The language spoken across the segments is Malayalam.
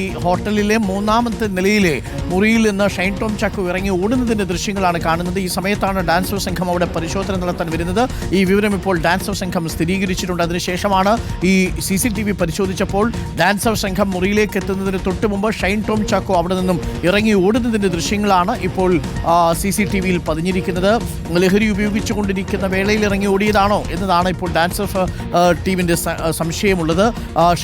ഈ ഹോട്ടലിലെ മൂന്നാമത്തെ നിലയിലെ മുറിയിൽ നിന്ന് ഷൈൻ ടോം ചാക്കോ ഇറങ്ങി ഓടുന്നതിന്റെ ദൃശ്യങ്ങളാണ് കാണുന്നത്. ഈ സമയത്താണ് ഡാൻസർ സംഘം അവിടെ പരിശോധന നടത്താൻ വരുന്നത്. ഈ വിവരം ഇപ്പോൾ ഡാൻസർ സംഘം സ്ഥിരീകരിച്ചിട്ടുണ്ട്. അതിനുശേഷമാണ് ഈ സി സി ടി വി പരിശോധിച്ചപ്പോൾ ഡാൻസർ സംഘം മുറിയിലേക്ക് എത്തുന്നതിന് തൊട്ട് മുമ്പ് ഷൈൻ ടോം ചാക്കോ അവിടെ നിന്നും ഇറങ്ങി ഓടുന്നതിന്റെ ദൃശ്യങ്ങളാണ് ഇപ്പോൾ സി സി ടി വിയിൽ പതിഞ്ഞിരിക്കുന്നത്. ലഹരി ഉപയോഗിച്ചുകൊണ്ടിരിക്കുന്ന വേളയിൽ ഇറങ്ങി ഓടിയതാണോ എന്നതാണ് ഇപ്പോൾ ഡാൻസർ ടീമിന്റെ സംശയമുള്ളത്.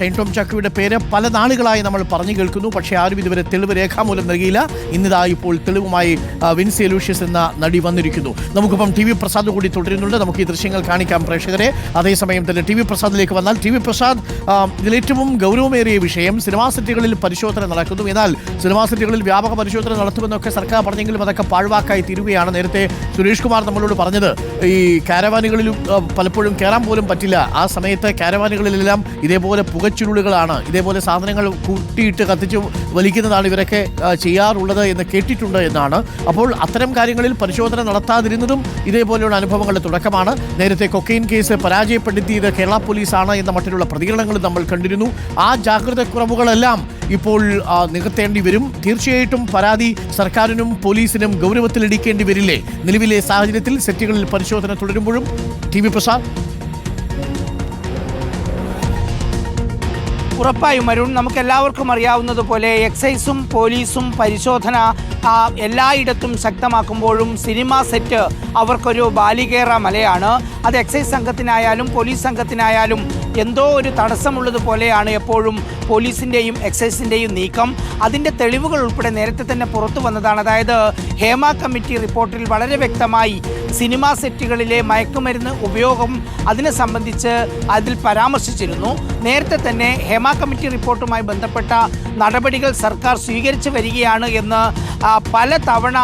ഷൈൻ ടോം ചാക്കോയുടെ പേര് പല നാളുകളായി നമ്മൾ പറഞ്ഞു കേൾക്കുന്നു. പക്ഷേ ആരും ഇതുവരെ തെളിവ് രേഖാമൂലം നൽകിയില്ല. ഇന്നിതാ ഇപ്പോൾ തെളിവുമായി വിൻസി ലൂഷ്യസ് എന്ന നടി വന്നിരിക്കുന്നു. നമുക്കിപ്പം ടി വി പ്രസാദ് കൂടി തുടരുന്നുണ്ട്. നമുക്ക് ഈ ദൃശ്യങ്ങൾ കാണിക്കാം പ്രേക്ഷകരെ. അതേസമയം തന്നെ ടി വി പ്രസാദിലേക്ക് വന്നാൽ ടി വി പ്രസാദ് ഇതിലേറ്റവും ഗൗരവമേറിയ വിഷയം സിനിമാ സെറ്റുകളിൽ പരിശോധന നടക്കുന്നു. എന്നാൽ സിനിമാ സെറ്റുകളിൽ വ്യാപക പരിശോധന നടത്തുമെന്നൊക്കെ സർക്കാർ പറഞ്ഞെങ്കിലും അതൊക്കെ പാഴ്വാക്കായി തീരുകയാണ് നേരത്തെ സുരേഷ് കുമാർ നമ്മളോട് പറഞ്ഞത്. ഈ കാരവാനുകളിലും പലപ്പോഴും കയറാൻ പോലും പറ്റില്ല. ആ സമയത്ത് കാരവാനുകളിലെല്ലാം ഇതേപോലെ പുകച്ചുരുളുകളാണ്. ഇതേപോലെ സാധനങ്ങൾ കൂട്ടിയിട്ട് കത്തിച്ച് വലിക്കുന്നതാണ് ഇവരൊക്കെ ചെയ്യാറുള്ളത് എന്ന് കേട്ടിട്ടുണ്ട് എന്നാണ്. അപ്പോൾ അത്തരം കാര്യങ്ങളിൽ പരിശോധന നടത്താതിരുന്നതും ഇതേപോലെയുള്ള അനുഭവങ്ങളുടെ തുടക്കമാണ്. നേരത്തെ കൊക്കെയിൻ കേസ് പരാജയപ്പെടുത്തിയത് കേരള പോലീസാണ് എന്ന മട്ടിലുള്ള പ്രതികരണങ്ങളും നമ്മൾ കണ്ടിരുന്നു. ആ ജാഗ്രതക്കുറവുകളെല്ലാം ഇപ്പോൾ നികത്തേണ്ടി വരും. തീർച്ചയായിട്ടും പരാതി സർക്കാരിനും പോലീസിനും ഗൗരവത്തിലെടുക്കേണ്ടി വരില്ലേ? നിലവിലെ സാഹചര്യത്തിൽ സെറ്റുകളിൽ പരിശോധന തുടരുമ്പോഴും ടി വി പ്രസാദ് ഉറപ്പായും അരുൺ നമുക്ക് എല്ലാവർക്കും അറിയാവുന്നതുപോലെ എക്സൈസും പോലീസും പരിശോധന എല്ലായിടത്തും ശക്തമാക്കുമ്പോഴും സിനിമ സെറ്റ് അവർക്കൊരു ബാലികേറ മലയാണ്. അത് എക്സൈസ് സംഘത്തിനായാലും പോലീസ് സംഘത്തിനായാലും എന്തോ ഒരു തടസ്സമുള്ളത് പോലെയാണ് എപ്പോഴും പോലീസിന്റെയും എക്സൈസിന്റെയും നീക്കം. അതിന്റെ തെളിവുകൾ ഉൾപ്പെടെ നേരത്തെ തന്നെ പുറത്തു വന്നതാണ്. അതായത് ഹേമ കമ്മിറ്റി റിപ്പോർട്ടിൽ വളരെ വ്യക്തമായി സിനിമാ സെറ്റുകളിലെ മയക്കുമരുന്ന് ഉപയോഗം അതിനെ സംബന്ധിച്ച് അതിൽ പരാമർശിച്ചിരുന്നു. നേരത്തെ തന്നെ ഹേമ കമ്മിറ്റി റിപ്പോർട്ടുമായി ബന്ധപ്പെട്ട നടപടികൾ സർക്കാർ സ്വീകരിച്ചു വരികയാണ് എന്ന് പല തവണ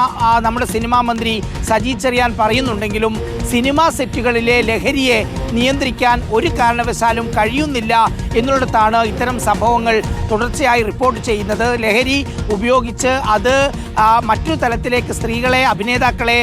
നമ്മുടെ സിനിമാ മന്ത്രി സജി ചെറിയാൻ പറയുന്നുണ്ടെങ്കിലും സിനിമാ സെറ്റുകളിലെ ലഹരിയെ നിയന്ത്രിക്കാൻ ഒരു കാരണവശാലും കഴിയുന്നില്ല എന്നുള്ളതാണ് ഇത്തരം സംഭവങ്ങൾ തുടർച്ചയായി റിപ്പോർട്ട് ചെയ്യുന്നത്. ലഹരി ഉപയോഗിച്ച് അത് മറ്റു തലത്തിലേക്ക് സ്ത്രീകളെ അഭിനേതാക്കളെ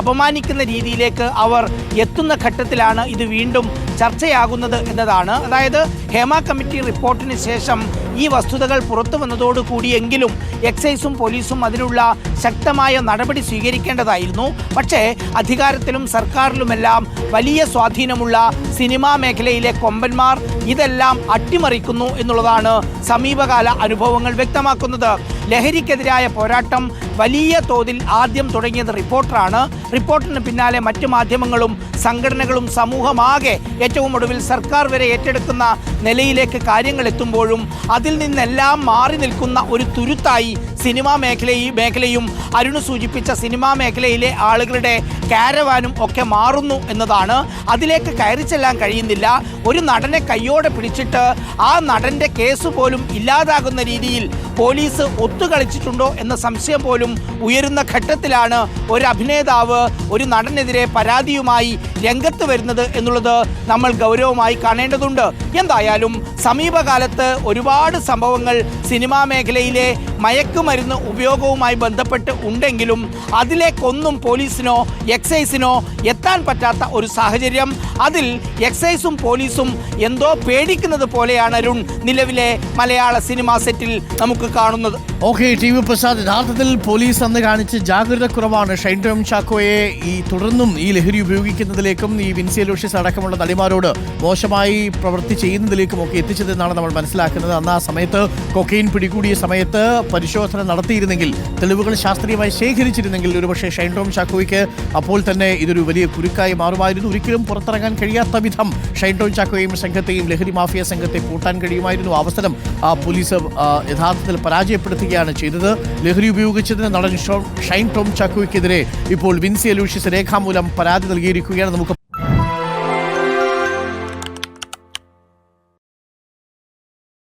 അപമാനിക്കുന്ന രീതിയിലേക്ക് അവർ എത്തുന്ന ഘട്ടത്തിലാണ് ഇത് വീണ്ടും ചർച്ചയാകുന്നത് എന്നതാണ്. അതായത് ഹേമ കമ്മിറ്റി റിപ്പോർട്ടിന് ശേഷം ഈ വസ്തുതകൾ പുറത്തു വന്നതോടുകൂടിയെങ്കിലും എക്സൈസും പോലീസും അതിനുള്ള ശക്തമായ നടപടി സ്വീകരിക്കേണ്ടതായിരുന്നു. പക്ഷേ അധികാരത്തിലും സർക്കാരിലുമെല്ലാം വലിയ സ്വാധീനമുള്ള സിനിമാ മേഖലയിലെ കൊമ്പന്മാർ ഇതെല്ലാം അട്ടിമറിക്കുന്നു എന്നുള്ളതാണ് സമീപകാല അനുഭവങ്ങൾ വ്യക്തമാക്കുന്നത്. ലഹരിക്കെതിരായ പോരാട്ടം വലിയ തോതിൽ ആദ്യം തുടങ്ങിയത് റിപ്പോർട്ടറാണ്. റിപ്പോർട്ടിന് പിന്നാലെ മറ്റ് മാധ്യമങ്ങളും സംഘടനകളും സമൂഹമാകെ ഏറ്റവും ഒടുവിൽ സർക്കാർ വരെ ഏറ്റെടുക്കുന്ന നിലയിലേക്ക് കാര്യങ്ങൾ എത്തുമ്പോഴും അതിൽ നിന്നെല്ലാം മാറി നിൽക്കുന്ന ഒരു തുരുത്തായി സിനിമാ മേഖലയും മേഖലയും അരുണ് സൂചിപ്പിച്ച സിനിമാ മേഖലയിലെ ആളുകളുടെ കാരവാനും ഒക്കെ മാറുന്നു എന്നതാണ്. അതിലേക്ക് കയറി കഴിയുന്നില്ല. ഒരു നടനെ കയ്യോടെ പിടിച്ചിട്ട് ആ നടന്റെ കേസ് പോലും ഇല്ലാതാകുന്ന രീതിയിൽ പോലീസ് ഒത്തുകളിച്ചിട്ടുണ്ടോ എന്ന സംശയം പോലും ഉയരുന്ന ഘട്ടത്തിലാണ് ഒരു അഭിനേതാവ് ഒരു നടനെതിരെ പരാതിയുമായി രംഗത്ത് വരുന്നത് എന്നുള്ളത് നമ്മൾ ഗൗരവമായി കാണേണ്ടതുണ്ട്. എന്തായാലും സമീപകാലത്ത് ഒരുപാട് സംഭവങ്ങൾ സിനിമാ മേഖലയിലെ മയക്കുമരുന്ന് ഉപയോഗവുമായി ബന്ധപ്പെട്ട് ഉണ്ടെങ്കിലും അതിലേക്കൊന്നും പോലീസിനോ എക്സൈസിനോ എത്താൻ പറ്റാത്ത ഒരു സാഹചര്യം. അതിൽ എക്സൈസും പോലീസും എന്തോ പേടിക്കുന്നത് പോലെയാണ് അരുൺ നിലവിലെ മലയാള സിനിമാ സെറ്റിൽ നമുക്ക് കാണുന്നത്. ഓക്കെ ടി വി പ്രസാദ് യഥാർത്ഥത്തിൽ പോലീസ് അന്ന് കാണിച്ച ജാഗ്രത കുറവാണ്. ടോം ചാക്കോയെ ഈ തുടർന്നും ഈ ലഹരി ഉപയോഗിക്കുന്നതിലേക്കും ഈ വിൻസി അടക്കമുള്ള നടിമാരോട് മോശമായി പ്രവൃത്തി ചെയ്യുന്നതിലേക്കും ഒക്കെ എത്തിച്ചതെന്നാണ് നമ്മൾ മനസ്സിലാക്കുന്നത്. അന്ന് ആ സമയത്ത് കൊക്കെയിൻ പിടികൂടിയ സമയത്ത് പരിശോധന നടത്തിയിരുന്നെങ്കിൽ തെളിവുകൾ ശാസ്ത്രീയമായി ശേഖരിച്ചിരുന്നെങ്കിൽ ഒരുപക്ഷെ ഷൈൻ ടോം ചാക്കോയ്ക്ക് അപ്പോൾ തന്നെ ഇതൊരു വലിയ കുരുക്കായി മാറുമായിരുന്നു. ഒരിക്കലും പുറത്തിറങ്ങാൻ കഴിയാത്ത വിധം ഷൈൻ ടോം ചാക്കോയെയും സംഘത്തെയും ലഹരി മാഫിയ സംഘത്തെ കൂട്ടാൻ കഴിയുമായിരുന്നു. അവസരം ആ പോലീസ് യഥാർത്ഥത്തിൽ യഥാർത്ഥത്തിൽ പരാജയപ്പെടുത്തുകയാണ് ചെയ്തത്. ലഹരി ഉപയോഗിച്ചതിന് നടൻ ഷൈൻ ടോം ചാക്കോയ്ക്കെതിരെ ഇപ്പോൾ വിൻസി അലൂഷ്യസ് രേഖാമൂലം പരാതി നൽകിയിരിക്കുകയാണ്. നമുക്ക്